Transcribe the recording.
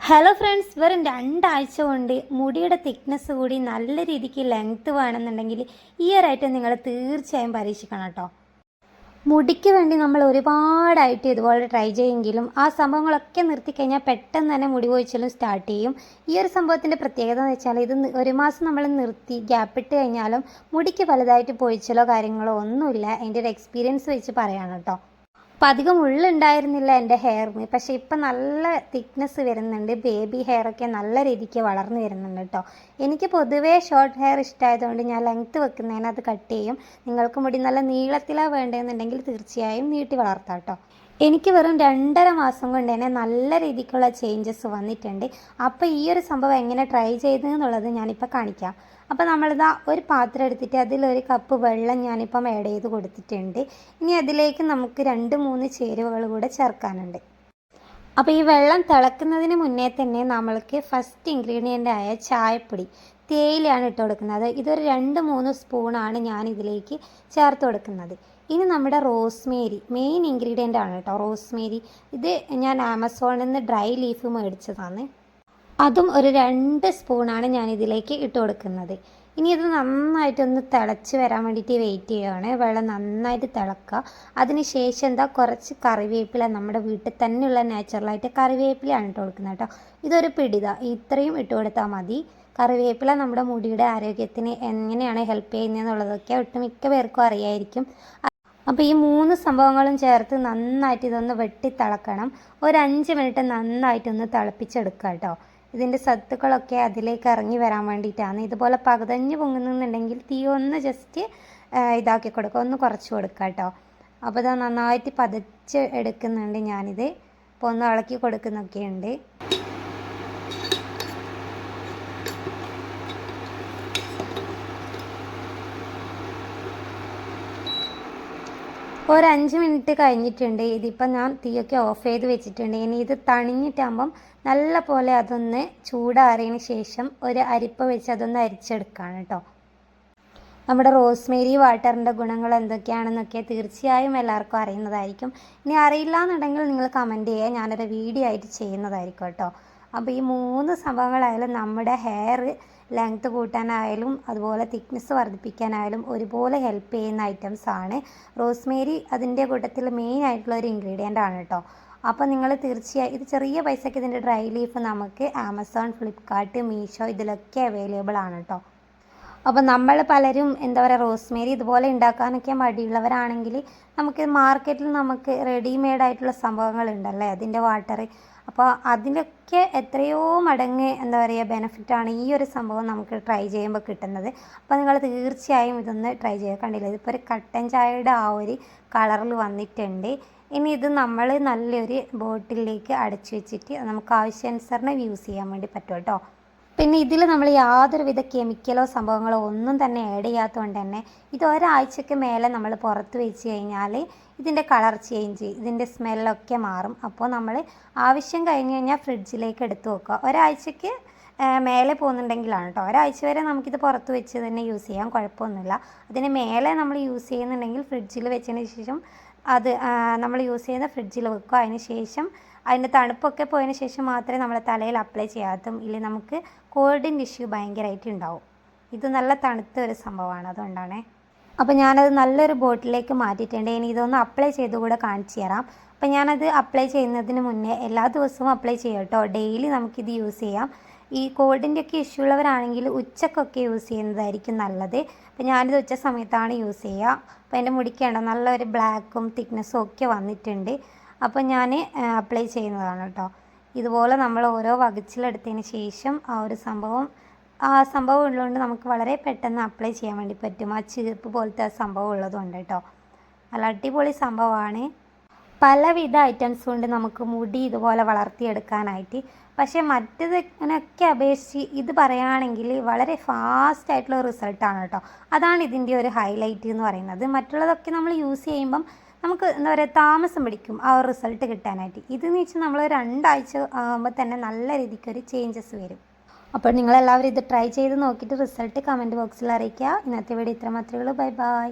Hello friends വെറും രണ്ടാഴ്ച കൊണ്ട് മുടിയുടെ തിക്നെസ് കൂടി നല്ല രീതിക്ക് ലെങ്ത്ത് വേണമെന്നുണ്ടെങ്കിൽ ഈ ഐറ്റം നിങ്ങൾ തീർച്ചയായും പരീക്ഷിക്കണം കേട്ടോ. മുടിക്ക് വേണ്ടി നമ്മൾ ഒരുപാടായിട്ട് ഇതുപോലെ ട്രൈ ചെയ്യുമെങ്കിലും ആ സംഭവങ്ങളൊക്കെ നിർത്തിക്കഴിഞ്ഞാൽ പെട്ടെന്ന് തന്നെ മുടി പോയിച്ചാലും സ്റ്റാർട്ട് ചെയ്യും. ഈ ഒരു സംഭവത്തിന്റെ പ്രത്യേകത എന്ന് വെച്ചാൽ ഇത് ഒരു മാസം നമ്മൾ നിർത്തി ഗ്യാപ്പ് ഇട്ട് കഴിഞ്ഞാലും മുടിക്ക് വലുതായിട്ട് പൊഴിച്ചലോ കാര്യങ്ങളോ ഒന്നുമില്ല. എന്റെ ഒരു എക്സ്പീരിയൻസ് വെച്ച് പറയാണ് കേട്ടോ. അപ്പം അധികം ഉള്ളുണ്ടായിരുന്നില്ല എന്റെ ഹെയറിന് പക്ഷേ ഇപ്പം നല്ല തിക്നെസ് വരുന്നുണ്ട്. ബേബി ഹെയറൊക്കെ നല്ല രീതിക്ക് വളർന്നു വരുന്നുണ്ട് കേട്ടോ എനിക്ക് പൊതുവേ ഷോർട്ട് ഹെയർ ഇഷ്ടമായതുകൊണ്ട് ഞാൻ ലെങ്ത്ത് വെക്കുന്നതിന് അത് കട്ട് ചെയ്യും. നിങ്ങൾക്ക് മുടി നല്ല നീളത്തിലാണ് വേണ്ടതെന്നുണ്ടെങ്കിൽ തീർച്ചയായും നീട്ടി വളർത്താം കേട്ടോ എനിക്ക് വെറും രണ്ടര മാസം കൊണ്ട് തന്നെ നല്ല രീതിക്കുള്ള ചേഞ്ചസ് വന്നിട്ടുണ്ട്. അപ്പോൾ ഈ ഒരു സംഭവം എങ്ങനെ ട്രൈ ചെയ്തെന്നുള്ളത് ഞാനിപ്പോൾ കാണിക്കാം. അപ്പോൾ നമ്മളിതാ ഒരു പാത്രം എടുത്തിട്ട് അതിലൊരു കപ്പ് വെള്ളം ഞാനിപ്പം ആഡ് ചെയ്ത് കൊടുത്തിട്ടുണ്ട്. ഇനി അതിലേക്ക് നമുക്ക് രണ്ട് മൂന്ന് ചേരുവകൾ കൂടെ ചേർക്കാനുണ്ട്. അപ്പോൾ ഈ വെള്ളം തിളക്കുന്നതിന് മുന്നേ തന്നെ നമ്മൾക്ക് ഫസ്റ്റ് ഇൻഗ്രീഡിയന്റ് ആയ ചായപ്പൊടി തേയിലയാണ് ഇട്ട് കൊടുക്കുന്നത്. ഇതൊരു രണ്ട് മൂന്ന് സ്പൂണാണ് ഞാൻ ഇതിലേക്ക് ചേർത്ത് കൊടുക്കുന്നത്. ഇനി നമ്മുടെ റോസ്മേരി മെയിൻ ഇൻഗ്രീഡിയന്റ് ആണ് കേട്ടോ റോസ്മേരി. ഇത് ഞാൻ ആമസോണിൽ നിന്ന് ഡ്രൈ ലീഫ് മേടിച്ചതാണ്. അതും ഒരു രണ്ട് സ്പൂണാണ് ഞാൻ ഇതിലേക്ക് ഇട്ട് കൊടുക്കുന്നത്. ഇനി ഇത് നന്നായിട്ടൊന്ന് തിളച്ച് വരാൻ വേണ്ടിയിട്ട് വെയിറ്റ് ചെയ്യുകയാണ് വെള്ളം നന്നായിട്ട് തിളക്കുക. അതിന് ശേഷം എന്താ കുറച്ച് കറിവേപ്പില നമ്മുടെ വീട്ടിൽ തന്നെയുള്ള നാച്ചുറലായിട്ട് കറിവേപ്പിലയാണ് ഇട്ട് കൊടുക്കുന്നത് കേട്ടോ. ഇതൊരു പിടിത. ഇത്രയും ഇട്ട് കൊടുത്താൽ മതി. കറിവേപ്പില നമ്മുടെ മുടിയുടെ ആരോഗ്യത്തിന് എങ്ങനെയാണ് ഹെൽപ്പ് ചെയ്യുന്നതെന്നുള്ളതൊക്കെ ഒട്ടുമിക്ക പേർക്കും അറിയായിരിക്കും. അപ്പോൾ ഈ മൂന്ന് സംഭവങ്ങളും ചേർത്ത് നന്നായിട്ട് ഇതൊന്ന് വെട്ടി തിളക്കണം ഒരു അഞ്ച് മിനിറ്റ് നന്നായിട്ടൊന്ന് തിളപ്പിച്ചെടുക്കുക കേട്ടോ. ഇതിന്റെ സത്തുക്കളൊക്കെ അതിലേക്ക് ഇറങ്ങി വരാൻ വേണ്ടിയിട്ടാണ്. ഇതുപോലെ പകുതഞ്ഞ് പൊങ്ങുന്നുണ്ടെങ്കിൽ തീ ഒന്ന് ജസ്റ്റ് ഇതാക്കി കൊടുക്കുക. ഒന്ന് കുറച്ച് കൊടുക്കുക കേട്ടോ. അപ്പോൾ ഇത് നന്നായിട്ട് പതച്ച് എടുക്കുന്നുണ്ട് ഞാനിത്. അപ്പോൾ ഒന്ന് ഇളക്കി കൊടുക്കുന്നൊക്കെ ഒരു അഞ്ച് മിനിറ്റ് കഴിഞ്ഞിട്ടുണ്ട്. ഇതിപ്പോൾ ഞാൻ തീയൊക്കെ ഓഫ് ചെയ്ത് വെച്ചിട്ടുണ്ട്. ഇനി ഇത് തണിഞ്ഞിട്ടാകുമ്പം നല്ല പോലെ അതൊന്ന് ചൂടാറിയതിന് ശേഷം ഒരു അരിപ്പ വെച്ച് അതൊന്ന് അരിച്ചെടുക്കുകയാണ് കേട്ടോ. നമ്മുടെ റോസ്മേരി വാട്ടറിന്റെ ഗുണങ്ങൾ എന്തൊക്കെയാണെന്നൊക്കെ തീർച്ചയായും എല്ലാവർക്കും അറിയുന്നതായിരിക്കും. ഇനി അറിയില്ല എന്നുണ്ടെങ്കിൽ നിങ്ങൾ കമന്റ് ചെയ്യുക. ഞാനൊരു വീഡിയോ ആയിട്ട് ചെയ്യുന്നതായിരിക്കും കേട്ടോ. അപ്പോൾ ഈ മൂന്ന് സംഭവങ്ങളായാലും നമ്മുടെ ഹെയർ ലെങ്ത്ത് കൂട്ടാനായാലും അതുപോലെ തിക്നെസ് വർദ്ധിപ്പിക്കാനായാലും ഒരുപോലെ ഹെൽപ്പ് ചെയ്യുന്ന ഐറ്റംസ് ആണ്. റോസ്മേരി അതിന്റെ കൂട്ടത്തിൽ മെയിൻ ആയിട്ടുള്ള ഒരു ഇൻഗ്രീഡിയന്റ് ആണ് കേട്ടോ. അപ്പോൾ നിങ്ങൾ തീർച്ചയായും ഇത് ചെറിയ പൈസയ്ക്ക് ഇതിന്റെ ഡ്രൈ ലീഫ് നമുക്ക് ആമസോൺ ഫ്ലിപ്കാർട്ട് മീഷോ ഇതിലൊക്കെ അവൈലബിൾ ആണ് കേട്ടോ. അപ്പോൾ നമ്മൾ പലരും എന്താ പറയുക റോസ്മേരി ഇതുപോലെ ഉണ്ടാക്കാനൊക്കെ മടിയുള്ളവരാണെങ്കിൽ നമുക്ക് മാർക്കറ്റിൽ നമുക്ക് റെഡിമെയ്ഡ് ആയിട്ടുള്ള സംഭവങ്ങൾ സംഭവങ്ങളുണ്ടല്ലേ അതിന്റെ വാട്ടർ അപ്പോൾ അതിനൊക്കെ എത്രയോ മടങ്ങ് എന്താ പറയുക ബെനിഫിറ്റാണ് ഈ ഒരു സംഭവം നമുക്ക് ട്രൈ ചെയ്യുമ്പോൾ കിട്ടുന്നത്. അപ്പോൾ നിങ്ങൾ തീർച്ചയായും ഇതൊന്ന് ട്രൈ ചെയ്യുക. കണ്ടില്ല ഇതിപ്പോൾ ഒരു കട്ടൻ ചായയുടെ ആ ഒരു കളറിൽ വന്നിട്ടുണ്ട്. ഇനി ഇത് നമ്മൾ നല്ലൊരു ബോട്ടിലേക്ക് അടച്ചു വെച്ചിട്ട് നമുക്ക് ആവശ്യാനുസരണം യൂസ് ചെയ്യാൻ വേണ്ടി പറ്റും കേട്ടോ. പിന്നെ ഇതിൽ നമ്മൾ യാതൊരുവിധ കെമിക്കലോ സംഭവങ്ങളോ ഒന്നും തന്നെ ആഡ് ചെയ്യാത്തതുകൊണ്ട് തന്നെ ഇത് ഒരാഴ്ചയ്ക്ക് മേലെ നമ്മൾ പുറത്ത് വെച്ച് കഴിഞ്ഞാൽ ഇതിന്റെ കളർ ചേഞ്ച് ഇതിന്റെ സ്മെല്ലൊക്കെ മാറും. അപ്പോൾ നമ്മൾ ആവശ്യം കഴിഞ്ഞ് കഴിഞ്ഞാൽ ഫ്രിഡ്ജിലേക്ക് എടുത്ത് വെക്കുക. ഒരാഴ്ചയ്ക്ക് മേലെ പോകുന്നുണ്ടെങ്കിലാണ് കേട്ടോ ഒരാഴ്ച വരെ നമുക്കിത് പുറത്ത് വെച്ച് തന്നെ യൂസ് ചെയ്യാം. കുഴപ്പമൊന്നുമില്ല. അതിന് മേലെ നമ്മൾ യൂസ് ചെയ്യുന്നുണ്ടെങ്കിൽ ഫ്രിഡ്ജിൽ വെച്ചതിന് ശേഷം അത് നമ്മൾ യൂസ് ചെയ്യുന്ന ഫ്രിഡ്ജിൽ വെക്കുക. അതിന് ശേഷം അതിന്റെ തണുപ്പൊക്കെ പോയതിന് ശേഷം മാത്രമേ നമ്മളെ തലയിൽ അപ്ലൈ ചെയ്യാത്തും ഇല്ലെങ്കിൽ നമുക്ക് കോൾഡിന്റെ ഇഷ്യൂ ഭയങ്കരമായിട്ട് ഉണ്ടാവും. ഇത് നല്ല തണുത്ത ഒരു സംഭവമാണ് അതുകൊണ്ടാണേ. അപ്പോൾ ഞാനത് നല്ലൊരു ബോട്ടിലേക്ക് മാറ്റിയിട്ടുണ്ട്. ഇനി ഇതൊന്ന് അപ്ലൈ ചെയ്ത് കൂടെ കാണിച്ചു തരാം. അപ്പോൾ ഞാനത് അപ്ലൈ ചെയ്യുന്നതിന് മുന്നേ എല്ലാ ദിവസവും അപ്ലൈ ചെയ്യാം കേട്ടോ ഡെയിലി നമുക്കിത് യൂസ് ചെയ്യാം. ഈ കോൾഡിന്റെ ഒക്കെ ഇഷ്യൂ ഉള്ളവരാണെങ്കിൽ ഉച്ചക്കൊക്കെ യൂസ് ചെയ്യുന്നതായിരിക്കും നല്ലത്. അപ്പോൾ ഞാനിത് ഉച്ച സമയത്താണ് യൂസ് ചെയ്യുക. അപ്പോൾ എന്റെ മുടിക്കേണ്ട നല്ലൊരു ബ്ലാക്കും തിക്നെസ്സും ഒക്കെ വന്നിട്ടുണ്ട്. അപ്പോൾ ഞാൻ അപ്ലൈ ചെയ്യുന്നതാണ് കേട്ടോ ഇതുപോലെ നമ്മൾ ഓരോ വകച്ചിലെടുത്തതിന് ശേഷം ആ ഒരു സംഭവം ആ സംഭവം ഉള്ളതുകൊണ്ട് നമുക്ക് വളരെ പെട്ടെന്ന് അപ്ലൈ ചെയ്യാൻ വേണ്ടി പറ്റും. ആ ചീർപ്പ് പോലത്തെ ആ സംഭവം ഉള്ളതുകൊണ്ട് കേട്ടോ നല്ല അടിപൊളി സംഭവമാണ്. പലവിധ ഐറ്റംസ് കൊണ്ട് നമുക്ക് മുടി ഇതുപോലെ വളർത്തിയെടുക്കാനായിട്ട്. പക്ഷേ മറ്റത് ഇങ്ങനെയൊക്കെ അപേക്ഷിച്ച് ഇത് പറയുകയാണെങ്കിൽ വളരെ ഫാസ്റ്റ് ആയിട്ടുള്ള റിസൾട്ടാണ് കേട്ടോ അതാണ് ഇതിന്റെ ഒരു ഹൈലൈറ്റ് എന്ന് പറയുന്നത്. മറ്റുള്ളതൊക്കെ നമ്മൾ യൂസ് ചെയ്യുമ്പം നമുക്ക് എന്താ പറയുക താമസം പിടിക്കും ആ ഒരു റിസൾട്ട് കിട്ടാനായിട്ട്. ഇതെന്ന് വെച്ചാൽ നമ്മൾ രണ്ടാഴ്ച ആകുമ്പോൾ തന്നെ നല്ല രീതിക്കൊരു ചേഞ്ചസ് വരും. അപ്പോൾ നിങ്ങളെല്ലാവരും ഇത് ട്രൈ ചെയ്ത് നോക്കിയിട്ട് റിസൾട്ട് കമന്റ് ബോക്സിൽ അറിയിക്കുക. ഇന്നത്തെ വീഡിയോ ഇത്ര മാത്രമേ ഉള്ളൂ. Bye bye